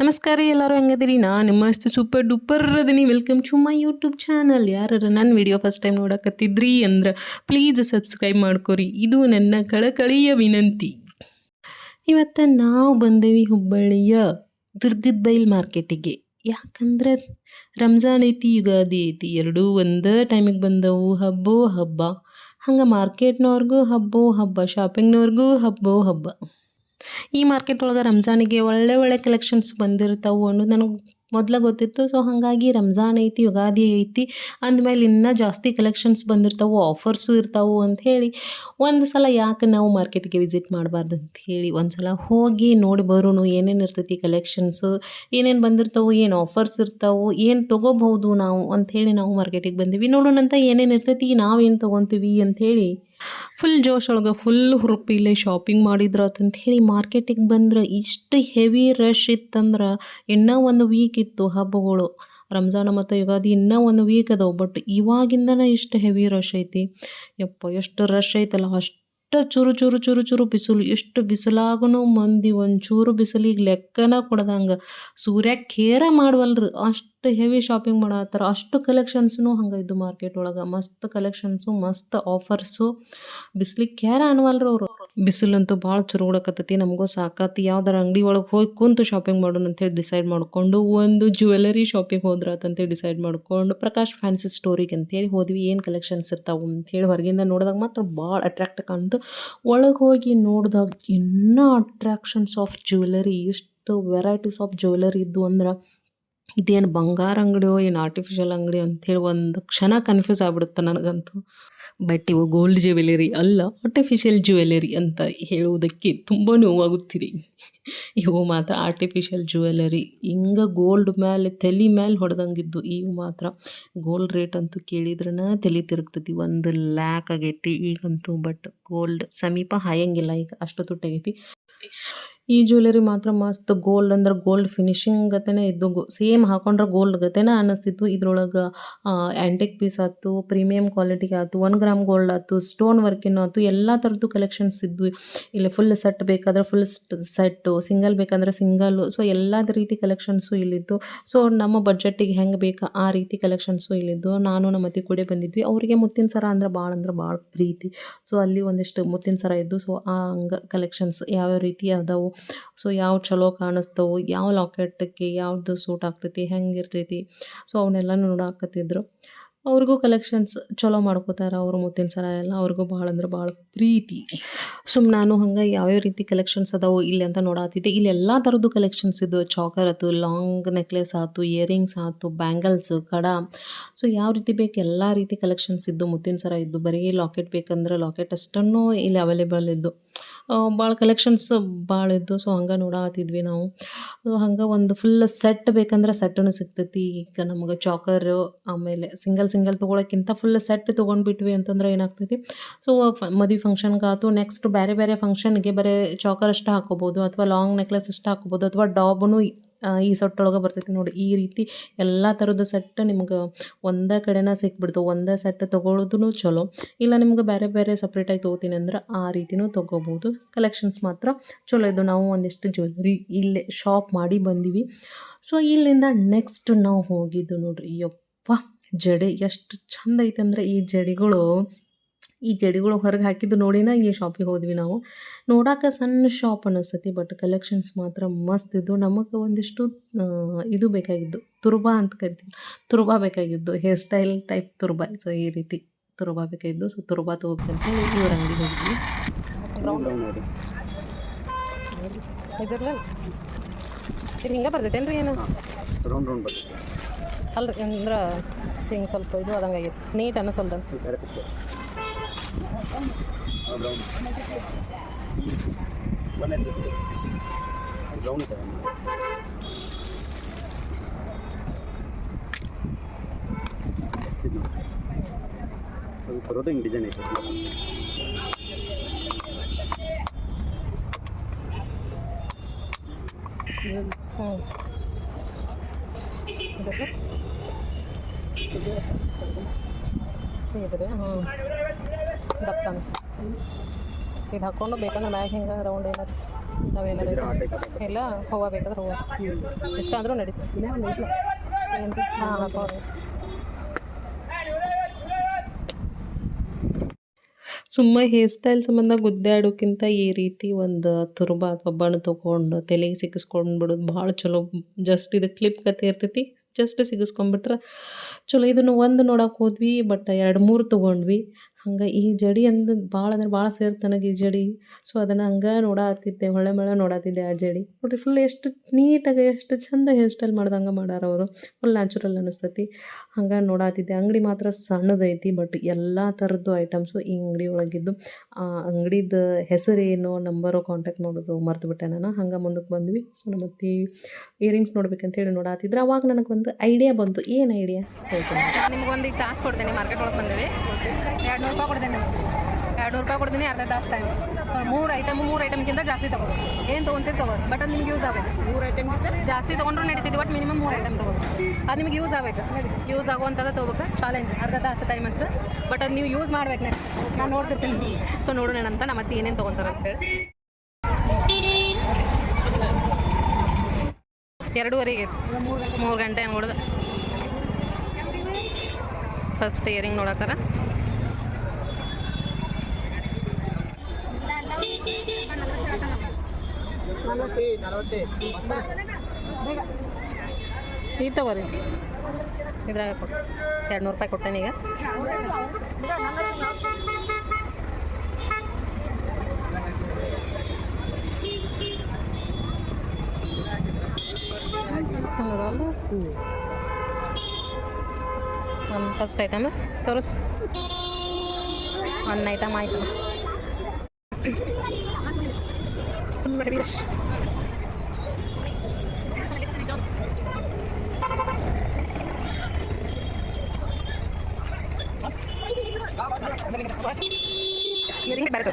ನಮಸ್ಕಾರ ಎಲ್ಲರೂ ಹೆಂಗದಿರಿ ನಾ ನಿಮ್ಮ ಅಷ್ಟು super duper ಅದೀನಿ welcome to my YouTube channel ಯಾರು ನನ್ನ ವಿಡಿಯೋ ಫಸ್ಟ್ ಟೈಮ್ ನೋಡಕತ್ತಿದ್ರಿ ಅಂದ್ರೆ ಪ್ಲೀಸ್ ಸಬ್ಸ್ಕ್ರೈಬ್ ಮಾಡ್ಕೊರಿ. ಇದು ನನ್ನ ಕಳಕಳಿಯ ವಿನಂತಿ. ಇವತ್ತು ನಾವು ಬಂದೇವಿ ಹುಬ್ಬಳ್ಳಿಯ ದುರ್ಗದ ಬೈಲ್ ಮಾರ್ಕೆಟಿಗೆ ಯಾಕಂದ್ರೆ ರಂಜಾನ್ ಐತಿ, ಯುಗಾದಿ ಐತಿ, ಎರಡೂ ಒಂದೇ ಟೈಮಿಗೆ ಬಂದವು. ಹಬ್ಬೋ ಹಬ್ಬ. ಹಂಗೆ ಮಾರ್ಕೆಟ್ನವ್ರಿಗೂ ಹಬ್ಬೋ ಹಬ್ಬ ಶಾಪಿಂಗ್ನವ್ರಿಗೂ ಹಬ್ಬೋ ಹಬ್ಬ. ಈ ಮಾರ್ಕೆಟ್ ಒಳಗೆ ರಂಜಾನಿಗೆ ಒಳ್ಳೆ ಒಳ್ಳೆ ಕಲೆಕ್ಷನ್ಸ್ ಬಂದಿರ್ತಾವೆ ಅನ್ನೋದು ನನಗೆ ಮೊದಲು ಗೊತ್ತಿತ್ತು. ಸೊ ಹಾಗಾಗಿ ರಂಜಾನ್ ಐತಿ, ಯುಗಾದಿ ಐತಿ ಅಂದಮೇಲೆ ಇನ್ನೂ ಜಾಸ್ತಿ ಕಲೆಕ್ಷನ್ಸ್ ಬಂದಿರ್ತಾವೆ ಆಫರ್ಸು ಇರ್ತಾವೆ ಅಂತ ಹೇಳಿ ಒಂದು ಸಲ ಯಾಕೆ ನಾವು ಮಾರ್ಕೆಟ್ಗೆ ವಿಸಿಟ್ ಮಾಡಬಾರ್ದು ಅಂತ ಹೇಳಿ ಒಂದು ಸಲ ಹೋಗಿ ನೋಡಿ ಬರೋಣ ಏನೇನು ಇರ್ತೈತಿ ಕಲೆಕ್ಷನ್ಸು ಏನೇನು ಬಂದಿರ್ತಾವೆ, ಏನು ಆಫರ್ಸ್ ಇರ್ತಾವೆ, ಏನು ತೊಗೋಬಹುದು ನಾವು ಅಂಥೇಳಿ ನಾವು ಮಾರ್ಕೆಟಿಗೆ ಬಂದೀವಿ. ನೋಡೋಣಂತ ಏನೇನು ಇರ್ತೈತಿ, ನಾವೇನು ತೊಗೊತೀವಿ ಅಂಥೇಳಿ ಫುಲ್ ಜೋಶ್ ಒಳಗೆ ಫುಲ್ ಹುರುಪಿಲೆ ಶಾಪಿಂಗ್ ಮಾಡಿದ್ರು ಅಂತ ಹೇಳಿ ಮಾರ್ಕೆಟಿಗೆ ಬಂದ್ರೆ ಇಷ್ಟು ಹೆವಿ ರಶ್ ಇತ್ತಂದ್ರೆ ಇನ್ನೂ ಒಂದು ವೀಕ್ ಇತ್ತು ಹಬ್ಬಗಳು. ರಂಜಾನ ಮತ್ತು ಯುಗಾದಿ ಇನ್ನೂ ಒಂದು ವೀಕ್ ಅದಾವೆ ಬಟ್ ಇವಾಗಿಂದನೇ ಇಷ್ಟು ಹೆವಿ ರಶ್ ಐತಿ. ಯಪ್ಪ, ಎಷ್ಟು ರಶ್ ಐತಲ್ಲ, ಅಷ್ಟು ಚೂರು ಚೂರು ಚೂರು ಚೂರು ಬಿಸಿಲು ಎಷ್ಟು ಬಿಸಿಲಾಗೂ ಮಂದಿ ಒಂಚೂರು ಬಿಸಿಲಿಗೆ ಲೆಕ್ಕನ ಕೊಡ್ದಂಗೆ. ಸೂರ್ಯ ಕೇರ ಮಾಡವಲ್ರಿ, ಅಷ್ಟು ಹೆವಿ ಶಾಪಿಂಗ್ ಮಾಡತ್ತಾರ ಅಷ್ಟು ಕಲೆಕ್ಷನ್ಸ್ನು ಹಂಗೆ ಇದ್ದು ಮಾರ್ಕೆಟ್ ಒಳಗೆ. ಮಸ್ತ್ ಕಲೆಕ್ಷನ್ಸು ಮಸ್ತ್ ಆಫರ್ಸು ಬಿಸ್ಲಿಗೆ ಕ್ಯಾರ ಅನ್ನವಲ್ರಿ ಅವರು. ಬಿಸಿಲಂತೂ ಭಾಳ ಚುರುಗುಡಕತ್ತೈತಿ ನಮಗೂ ಸಾಕಾತಿ. ಯಾವ್ದಾರ ಅಂಗಡಿ ಒಳಗೆ ಹೋಗಿ ಕುಂತು ಶಾಪಿಂಗ್ ಮಾಡೋಣ ಅಂತೇಳಿ ಡಿಸೈಡ್ ಮಾಡಿಕೊಂಡು, ಒಂದು ಜ್ಯುವೆಲರಿ ಶಾಪಿಂಗ್ ಹೋದ್ರ ಅಂತೇಳಿ ಡಿಸೈಡ್ ಮಾಡ್ಕೊಂಡು, ಪ್ರಕಾಶ್ ಫ್ಯಾನ್ಸಿ ಸ್ಟೋರಿಗೆ ಅಂತೇಳಿ ಹೋದ್ವಿ. ಏನು ಕಲೆಕ್ಷನ್ಸ್ ಇರ್ತಾವೆ ಅಂತೇಳಿ ಹೊರಗಿಂದ ನೋಡಿದಾಗ ಮಾತ್ರ ಭಾಳ ಅಟ್ರಾಕ್ಟ್ ಕಾಣ್ತು ಒಳಗೆ ಹೋಗಿ ನೋಡಿದಾಗ ಇನ್ನೂ ಅಟ್ರಾಕ್ಷನ್ಸ್ ಆಫ್ ಜ್ಯುವೆಲರಿ ಎಷ್ಟು ವೆರೈಟೀಸ್ ಆಫ್ ಜ್ಯುವೆಲರಿ ಇದ್ದು ಅಂದ್ರೆ ಇದೇನು ಬಂಗಾರ ಅಂಗಡಿಯೋ, ಏನು ಆರ್ಟಿಫಿಷಿಯಲ್ ಅಂಗಡಿ ಅಂಥೇಳಿ ಒಂದು ಕ್ಷಣ ಕನ್ಫ್ಯೂಸ್ ಆಗ್ಬಿಡುತ್ತೆ ನನಗಂತೂ. ಬಟ್ ಇವು ಗೋಲ್ಡ್ ಜ್ಯುವೆಲರಿ ಅಲ್ಲ ಆರ್ಟಿಫಿಷಿಯಲ್ ಜ್ಯುವೆಲರಿ ಅಂತ ಹೇಳುವುದಕ್ಕೆ ತುಂಬ ನೋವಾಗುತ್ತಿದೆ. ಇವು ಮಾತ್ರ ಆರ್ಟಿಫಿಷಿಯಲ್ ಜ್ಯುವೆಲರಿ ಹಿಂಗೆ ಗೋಲ್ಡ್ ಮೇಲೆ ತಲೆ ಮೇಲೆ ಹೊಡೆದಂಗಿದ್ದು ಇವು ಮಾತ್ರ. ಗೋಲ್ಡ್ ರೇಟ್ ಅಂತೂ ಕೇಳಿದ್ರನ ತಲೆ ತಿರುಗ್ತೈತಿ, ಒಂದು ಲ್ಯಾಕ್ ಆಗೈತಿ ಈಗಂತೂ ಬಟ್ ಗೋಲ್ಡ್ ಸಮೀಪ ಹಾಯಂಗಿಲ್ಲ, ಈಗ ಅಷ್ಟು ತುಟ್ಟಾಗೈತಿ. ಈ ಜ್ಯುವೆಲರಿ ಮಾತ್ರ ಮಸ್ತ್ ಗೋಲ್ಡ್ ಅಂದ್ರೆ ಗೋಲ್ಡ್ ಫಿನಿಶಿಂಗ್ ಗತೆನೇ ಇದ್ದು ಸೇಮ್ ಹಾಕೊಂಡ್ರೆ ಗೋಲ್ಡ್ ಗತೆನೇ ಅನ್ನಿಸ್ತಿತ್ತು. ಇದ್ರೊಳಗೆ ಆ್ಯಂಟಿಕ್ ಪೀಸ್ ಆಯ್ತು ಪ್ರೀಮಿಯಮ್ ಕ್ವಾಲಿಟಿ ಆಯ್ತು ಒನ್ ಗ್ರಾಮ್ ಗೋಲ್ಡ್ ಆಯ್ತು ಸ್ಟೋನ್ ವರ್ಕಿನ ಆಯ್ತು, ಎಲ್ಲ ಥರದ್ದು ಕಲೆಕ್ಷನ್ಸ್ ಇದ್ವು ಇಲ್ಲಿ ಫುಲ್ ಸೆಟ್ ಬೇಕಾದ್ರೆ ಫುಲ್ ಸೆಟ್ಟು ಸಿಂಗಲ್ ಬೇಕಂದ್ರೆ ಸಿಂಗಲ್ಲು ಸೊ ಎಲ್ಲ ರೀತಿ ಕಲೆಕ್ಷನ್ಸು ಇಲ್ಲಿದ್ದು. ಸೊ ನಮ್ಮ ಬಜೆಟ್ಟಿಗೆ ಹೆಂಗೆ ಬೇಕಾ ಆ ರೀತಿ ಕಲೆಕ್ಷನ್ಸು ಇಲ್ಲಿದ್ದು. ನಾನು ನಮ್ಮ ಅತ್ತೆ ಕೂಡ ಬಂದಿದ್ವಿ. ಅವರಿಗೆ ಮುತ್ತಿನ ಸರ ಅಂದ್ರೆ ಭಾಳ ಅಂದ್ರೆ ಭಾಳ ಪ್ರೀತಿ. ಸೊ ಅಲ್ಲಿ ಒಂದಿಷ್ಟು ಮುತ್ತಿನ ಸರ ಇದ್ದು ಸೊ ಆ ಹಂಗೆ ಕಲೆಕ್ಷನ್ಸ್ ಯಾವ್ಯಾವ ರೀತಿ ಅದಾವು. ಸೊ ಯಾವ ಚಲೋ ಕಾಣಿಸ್ತವು, ಯಾವ ಲಾಕೆಟ್ಗೆ ಯಾವ್ದು ಸೂಟ್ ಆಗ್ತೈತಿ ಹೆಂಗೆ ಇರ್ತೈತಿ ಸೊ ಅವನ್ನೆಲ್ಲ ನೋಡಾಕತ್ತಿದ್ರು. ಅವ್ರಿಗೂ ಕಲೆಕ್ಷನ್ಸ್ ಚಲೋ ಮಾಡ್ಕೋತಾರೆ ಅವರು ಮುತ್ತಿನ ಸರ ಎಲ್ಲ. ಅವ್ರಿಗೂ ಭಾಳ ಅಂದ್ರೆ ಭಾಳ ಪ್ರೀತಿ. ಸುಮ್ ನಾನು ಹಂಗೆ ಯಾವ್ಯಾವ ರೀತಿ ಕಲೆಕ್ಷನ್ಸ್ ಅದಾವು ಇಲ್ಲಿ ಅಂತ ನೋಡಾತಿದ್ದೆ. ಇಲ್ಲಿ ಎಲ್ಲ ಥರದ್ದು ಕಲೆಕ್ಷನ್ಸ್ ಇದು ಚಾಕರ್ ಆಯ್ತು ಲಾಂಗ್ ನೆಕ್ಲೆಸ್ ಆಯ್ತು ಇಯರಿಂಗ್ಸ್ ಆಯ್ತು ಬ್ಯಾಂಗಲ್ಸ್ ಕಡ. ಸೊ ಯಾವ ರೀತಿ ಬೇಕು ಎಲ್ಲ ರೀತಿ ಕಲೆಕ್ಷನ್ಸ್ ಇದ್ದು ಮುತ್ತಿನ ಸರ ಇದ್ದು. ಬರೀ ಲಾಕೆಟ್ ಬೇಕಂದ್ರೆ ಲಾಕೆಟ್ ಅಷ್ಟನ್ನು ಇಲ್ಲಿ ಅವೈಲೇಬಲ್ ಇದ್ದು. ಭಾಳ ಕಲೆಕ್ಷನ್ಸ್ ಭಾಳ ಇದ್ದು ಸೊ ಹಂಗೆ ನೋಡಾತಿದ್ವಿ ನಾವು. ಹಂಗೆ ಒಂದು ಫುಲ್ ಸೆಟ್ ಬೇಕಂದ್ರೆ ಸೆಟ್ಟೂ ಸಿಗ್ತೈತಿ. ಈಗ ನಮಗೆ ಚಾಕರ್ ಆಮೇಲೆ ಸಿಂಗಲ್ ಸಿಂಗಲ್ ತೊಗೊಳಕ್ಕಿಂತ ಫುಲ್ ಸೆಟ್ ತೊಗೊಂಡ್ಬಿಟ್ವಿ ಅಂತಂದ್ರೆ ಏನಾಗ್ತೈತಿ? ಸೊ ಮದುವೆ ಫಂಕ್ಷನ್ಗಾಯ್ತು ನೆಕ್ಸ್ಟ್ ಬೇರೆ ಬೇರೆ ಫಂಕ್ಷನ್ಗೆ ಬರೀ ಚಾಕರ್ ಅಷ್ಟೇ ಹಾಕೋಬೋದು, ಅಥವಾ ಲಾಂಗ್ ನೆಕ್ಲೆಸ್ ಇಷ್ಟ ಹಾಕೋಬೋದು, ಅಥವಾ ಡಾಬನು ಈ ಸೊಟ್ಟೊಳಗೆ ಬರ್ತೈತಿ ನೋಡಿ. ಈ ರೀತಿ ಎಲ್ಲ ಥರದ ಸೆಟ್ ನಿಮ್ಗೆ ಒಂದೇ ಕಡೆನ ಸಿಕ್ಬಿಡ್ತು. ಒಂದೇ ಸೆಟ್ ತೊಗೊಳೋದು ಚಲೋ. ಇಲ್ಲ ನಿಮ್ಗೆ ಬೇರೆ ಬೇರೆ ಸಪ್ರೇಟಾಗಿ ತೊಗೋತೀನಿ ಅಂದ್ರೆ ಆ ರೀತಿನೂ ತೊಗೋಬೋದು. ಕಲೆಕ್ಷನ್ಸ್ ಮಾತ್ರ ಚಲೋ. ಇದು ನಾವು ಒಂದಿಷ್ಟು ಜ್ಯುವೆಲ್ರಿ ಇಲ್ಲೇ ಶಾಪ್ ಮಾಡಿ ಬಂದೀವಿ. ಸೊ ಇಲ್ಲಿಂದ ನೆಕ್ಸ್ಟ್ ನಾವು ಹೋಗಿದ್ದು ನೋಡ್ರಿ. ಯಪ್ಪ, ಜಡೆ ಎಷ್ಟು ಚಂದ ಐತೆ ಅಂದರೆ ಈ ಜಡೆಗಳು. ಈ ಜಡಿಗಳು ಹೊರಗೆ ಹಾಕಿದ್ದು ನೋಡಿನ ಈ ಶಾಪಿಗೆ ಹೋದ್ವಿ ನಾವು. ನೋಡಾಕ ಸಣ್ಣ ಶಾಪ್ ಅನ್ನಿಸ್ತೈತಿ ಬಟ್ ಕಲೆಕ್ಷನ್ಸ್ ಮಾತ್ರ ಮಸ್ತ್ ಇದ್ದು ನಮಗೆ ಒಂದಿಷ್ಟು ಇದು ಬೇಕಾಗಿದ್ದು ತುರ್ಬಾ ಅಂತ ಕರಿತೀವಿ. ತುರ್ಬಾ ಬೇಕಾಗಿದ್ದು ಹೇರ್ ಸ್ಟೈಲ್ ಟೈಪ್ ತುರ್ಬಾ. ಸೊ ಈ ರೀತಿ ತುರ್ಬಾ ಬೇಕಾಗಿದ್ದು. ಸೊ ತುರ್ಬಾ ತಗೋಬೇಕಂತ ಹೇಳಿ ಇವ್ರ ಅಂಗಡಿಗೆ ಹೋದ್ವಿ. ಇದು ಹಿಂಗೆ ಬರ್ತೈತೇನ್ರಿ ಏನು? ರೌಂಡ್ ರೌಂಡ್ ಬರ್ತೈತೆ. ಅಲ್ಲ ಅಂದ್ರೆ ಹಿಂಗೆ ಸ್ವಲ್ಪ ಇದು ಅದಂಗೆ ಆಗೈತೆ ನೀಟ್ ಸ್ವಲ್ಪ. ರೌಂಡ್ ಒನ್ ರೌಂಡ್ ಇದೆ ಇದು ನೋಡಿ. ಅದು ಬರೋದು ದಪ್ಪ ಅನಿಸ್ತು ಇದು ಹಾಕ್ಕೊಂಡು ಬೇಕಂದ್ರೆ ಮ್ಯಾಗ ಹಿಂಗೆ ರೌಂಡ್ ಏನಾರು ನಾವೇನಾರು ಇಲ್ಲ, ಹೂವ ಬೇಕಾದ್ರೆ ಹೂವು. ಇಷ್ಟ ನಡೀತದೆ ಏನು ಹಾಂ ಹಾಕೋದು ಸುಮ್ಮ ಹೇರ್ ಸ್ಟೈಲ್ ಸಂಬಂಧ ಗುದ್ದಾಡೋಕ್ಕಿಂತ ಈ ರೀತಿ ಒಂದು ತುರ್ಬ ಅಥವಾ ಬಣ್ಣ ತೊಗೊಂಡು ತಲೆಗೆ ಸಿಕ್ಕಿಸ್ಕೊಂಡು ಬಿಡೋದು ಭಾಳ ಚಲೋ. ಜಸ್ಟ್ ಇದು ಕ್ಲಿಪ್ ಕತೆ ಇರ್ತೈತಿ. ಜಸ್ಟ್ ಸಿಗಿಸ್ಕೊಂಡ್ಬಿಟ್ರೆ, ಚಲೋ ಇದನ್ನು ಒಂದು ನೋಡೋಕೆ ಹೋದ್ವಿ ಬಟ್ ಎರಡು ಮೂರು ತೊಗೊಂಡ್ವಿ. ಹಂಗೆ ಈ ಜಡಿ ಅಂದ್ರೆ ಭಾಳ ಅಂದ್ರೆ ಭಾಳ ಸೇರ್ತು ನನಗೆ ಈ ಜಡಿ. ಸೊ ಅದನ್ನು ಹಂಗೆ ನೋಡಾತಿದ್ದೆ ಹೊಳೆ ಮಳೆ ನೋಡಾತಿದ್ದೆ ಆ ಜಡಿ. ನೋಡ್ರಿ ಫುಲ್ ಎಷ್ಟು ನೀಟಾಗಿ ಎಷ್ಟು ಚಂದ ಹೇರ್ ಸ್ಟೈಲ್ ಮಾಡ್ದಂಗೆ ಮಾಡ್ಯಾರ ಅವರು. ಫುಲ್ ನ್ಯಾಚುರಲ್ ಅನ್ನಿಸ್ತೈತಿ ಹಂಗೆ ನೋಡಾತಿದ್ದೆ. ಅಂಗಡಿ ಮಾತ್ರ ಸಣ್ಣದೈತಿ ಬಟ್ ಎಲ್ಲ ಥರದ್ದು ಐಟಮ್ಸು ಈ ಅಂಗಡಿ ಒಳಗಿದ್ದು. ಆ ಅಂಗಡಿದ ಹೆಸರೇನು, ನಂಬರು ಕಾಂಟ್ಯಾಕ್ಟ್ ಮಾಡೋದು ಮರೆತುಬಿಟ್ಟೆ ನಾನು. ಹಂಗೆ ಮುಂದಕ್ಕೆ ಬಂದ್ವಿ. ಸೊ ನಮ್ಮ ಅತ್ತಿ ಇಯರಿಂಗ್ಸ್ ನೋಡ್ಬೇಕಂತ ಹೇಳಿ ನೋಡಾತಿದ್ರೆ. ಅವಾಗ ನನಗೊಂದು ಐಡಿಯಾ ಬಂತು. ಏನು ಐಡಿಯಾ ಹೇಳ್ತೀನಿ. ನಿಮ್ಗೊಂದು ಈಗ ತಾಸು ಕೊಡ್ತೀನಿ ಮಾರ್ಕೆಟ್ ಒಳಗೆ ಬಂದಿವಿ. ಎರಡು ನೂರು ರೂಪಾಯಿ ಕೊಡ್ತೀನಿ ನಿಮ್ಗೆ. ಎರಡು ನೂರು ರೂಪಾಯಿ ಕೊಡ್ತೀನಿ ಅರ್ಧ ತಾಸು ಟೈಮ್ ಮೂರು ಐಟಮ್ ಮೂರು ಐಟಮ್ಗಿಂತ ಜಾಸ್ತಿ ತಗೋ. ಏನು ತೊಗೊಂತೀರಿ ತಗೋ? ಬಟ್ ಅದು ನಿಮ್ಗೆ ಯೂಸ್ ಆಗಬೇಕು ಮೂರು ಐಟಮ್ ಜಾಸ್ತಿ? ತೊಗೊಂಡ್ರು ನಡೀತಿದ್ದು ಬಟ್ ಮಿನಿಮಮ್ ಮೂರು ಐಟಮ್ ತಗೋಬೇಕು. ಅದು ನಿಮ್ಗೆ ಯೂಸ್ ಆಗಬೇಕು. ಯೂಸ್ ಆಗುವಂಥದ್ದು ತೊಗೋಬೇಕು. ಚಾಲೆಂಜ್ ಅರ್ಧ ತಾಸು ಟೈಮ್ ಅಷ್ಟು. ಬಟ್ ಅದು ನೀವು ಯೂಸ್ ಮಾಡ್ಬೇಕು ನೆಕ್ಸ್ಟ್ ನಾನು ನೋಡ್ತಿರ್ತೀನಿ. ಸೊ ನೋಡೋಣ ಅಂತ ನಮ್ಮ ಮತ್ತೆ ಏನೇನು ತೊಗೊಂತಾರೆ ಅಂತೇಳಿ ಎರಡೂವರೆಗೆ ಮೂರು ಗಂಟೆ ಹಂಗೆ ಹೊಡೆದು. ಫಸ್ಟ್ ಇಯರಿಂಗ್ ನೋಡತ್ತಾರ ಈ ತಗೋರಿ. ಇದ್ರಾಗ ಕೊಡು. ಎರಡು ನೂರು ರೂಪಾಯಿ ಕೊಟ್ಟೇನೆ ಈಗ ಚಂದದಲ್ಲ ಒಂದು ಫಸ್ಟ್ ಐಟಮ್ ತೋರಿಸ್ ಒಂದು ಐಟಮ್ ಆಯಿತು ಬೇರೆ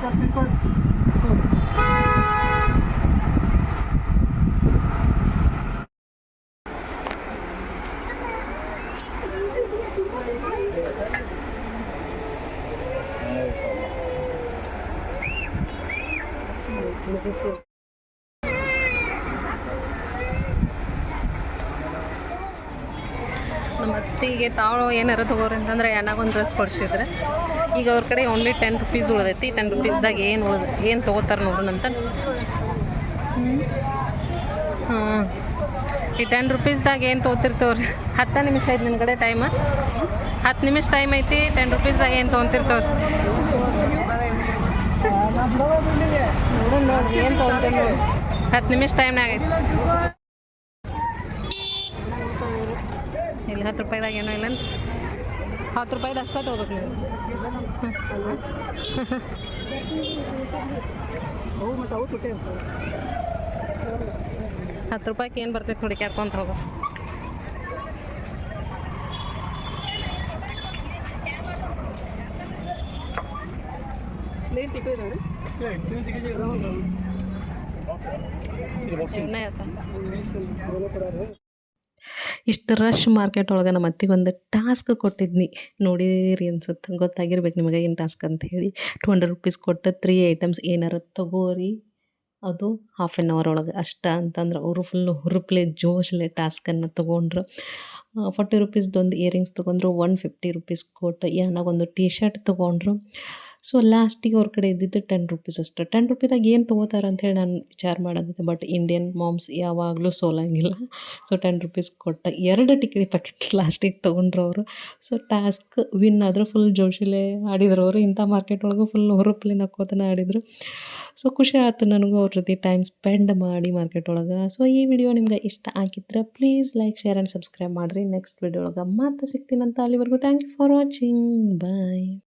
just because? ನಮ್ಮ ಅತ್ತಿಗೆ ತಾವು ಏನಾರ ತಗೋರಿ ಅಂತಂದ್ರೆ ಒಂದು ಡ್ರೆಸ್ ಕೊಡಿಸಿದ್ರೆ. ಈಗ ಅವ್ರ ಕಡೆ ಓನ್ಲಿ ಟೆನ್ ರುಪೀಸ್ ಉಳಿದೈತಿ. ಟೆನ್ ರುಪೀಸ್ದಾಗ ಏನು ಉಳ್ದ, ಏನು ತೊಗೋತಾರೆ ನೋಡೋಣ ಅಂತ. ಹಾಂ ಈ ಟೆನ್ ರುಪೀಸ್ದಾಗ ಏನು ತೊಗೋತಿರ್ತವ್ರಿ ಹತ್ತು ನಿಮಿಷ ಐತೆ ನಿನ್ನ ಕಡೆ ಟೈಮ ಹತ್ತು ನಿಮಿಷ ಟೈಮ್ ಐತಿ ಟೆನ್ ರುಪೀಸ್ದಾಗ ಏನು ತೊಗೊಂತಿರ್ತವ್ರಿ ನೋಡೋಣ ಏನು ತೊಗೊಂತೀರಿ ನೋಡಿ. ಹತ್ತು ನಿಮಿಷ ಟೈಮ್ನಾಗ ಹತ್ತು ರೂಪಾಯಿದಾಗ ಏನೂ ಇಲ್ಲ ಹತ್ತು ರೂಪಾಯಿದು ಅಷ್ಟೇ ತೊಗೋಬೇಕು ನೀವು. ಹತ್ತು ರೂಪಾಯಿಗೆ ಏನು ಬರ್ತೈತೆ ನೋಡಿ ಕೇಳ್ಕೊಂತ ಹೋಗು. ಇನ್ನ ಇಷ್ಟು ರಶ್ ಮಾರ್ಕೆಟ್ ಒಳಗೆ ನಮ್ಮ ಅತ್ತಿಗೆ ಒಂದು ಟಾಸ್ಕ್ ಕೊಟ್ಟಿದ್ನಿ. ನೋಡಿರಿ ಅನ್ಸುತ್ತೆ, ಗೊತ್ತಾಗಿರ್ಬೇಕು ನಿಮಗೆ ಏನು ಟಾಸ್ಕ್ ಅಂತ ಹೇಳಿ. ಟು ಹಂಡ್ರೆಡ್ ರುಪೀಸ್ ಕೊಟ್ಟು ತ್ರೀ ಐಟಮ್ಸ್ ಏನಾರ ತಗೋರಿ. ಅದು ಹಾಫ್ ಆ್ಯನ್ ಅವರ್ ಒಳಗೆ ಅಷ್ಟ ಅಂತಂದ್ರೆ ಅವರು ಫುಲ್ಲು ಹುರುಪ್ಲೆ ಜೋಶ್ಲೆ ಟಾಸ್ಕನ್ನು ತೊಗೊಂಡ್ರು. ಫಾರ್ಟಿ ರುಪೀಸ್ದೊಂದು ಇಯರಿಂಗ್ಸ್ ತೊಗೊಂಡ್ರು ಒನ್ ಫಿಫ್ಟಿ ರುಪೀಸ್ ಕೊಟ್ಟು, ಏನಾಗ ಒಂದು ಟೀ ಶರ್ಟ್ ತೊಗೊಂಡ್ರು. ಸೊ ಲಾಸ್ಟಿಗೆ ಅವ್ರ ಕಡೆ ಇದ್ದಿದ್ದು ಟೆನ್ ರುಪೀಸ್ ಅಷ್ಟು. ಟೆನ್ ರುಪೀದಾಗ ಏನು ತೊಗೋತಾರೆ ಅಂತೇಳಿ ನಾನು ವಿಚಾರ ಮಾಡೋದಿದೆ ಬಟ್ ಇಂಡಿಯನ್ ಮಾಮ್ಸ್ ಯಾವಾಗಲೂ ಸೋಲಂಗಿಲ್ಲ. ಸೊ ಟೆನ್ ರುಪೀಸ್ ಕೊಟ್ಟ ಎರಡು ಟಿಕೆಟ್ ಪ್ಯಾಕೆಟ್ ಲಾಸ್ಟಿಗೆ ತೊಗೊಂಡ್ರು ಅವರು. ಸೊ ಟಾಸ್ಕ್ ವಿನ್ ಆದರೂ ಫುಲ್ ಜೋಶಿಲೆ ಆಡಿದ್ರು ಅವರು. ಇಂಥ ಮಾರ್ಕೆಟ್ ಒಳಗೂ ಫುಲ್ ಹುರುಪ್ಲೆ ನಕ್ಕೋತನ ಆಡಿದರು. ಸೊ ಖುಷಿ ಆಯ್ತು ನನಗೂ ಅವ್ರ ಜೊತೆ ಟೈಮ್ ಸ್ಪೆಂಡ್ ಮಾಡಿ ಮಾರ್ಕೆಟ್ ಒಳಗೆ. ಸೊ ಈ ವಿಡಿಯೋ ನಿಮ್ಗೆ ಇಷ್ಟ ಆಗಿದ್ರೆ please like share and subscribe ಮಾಡಿರಿ. ನೆಕ್ಸ್ಟ್ ವಿಡಿಯೋ ಒಳಗೆ ಮತ್ತೆ ಸಿಗ್ತೀನಂತ ಅಲ್ಲಿವರೆಗೂ thank you for watching bye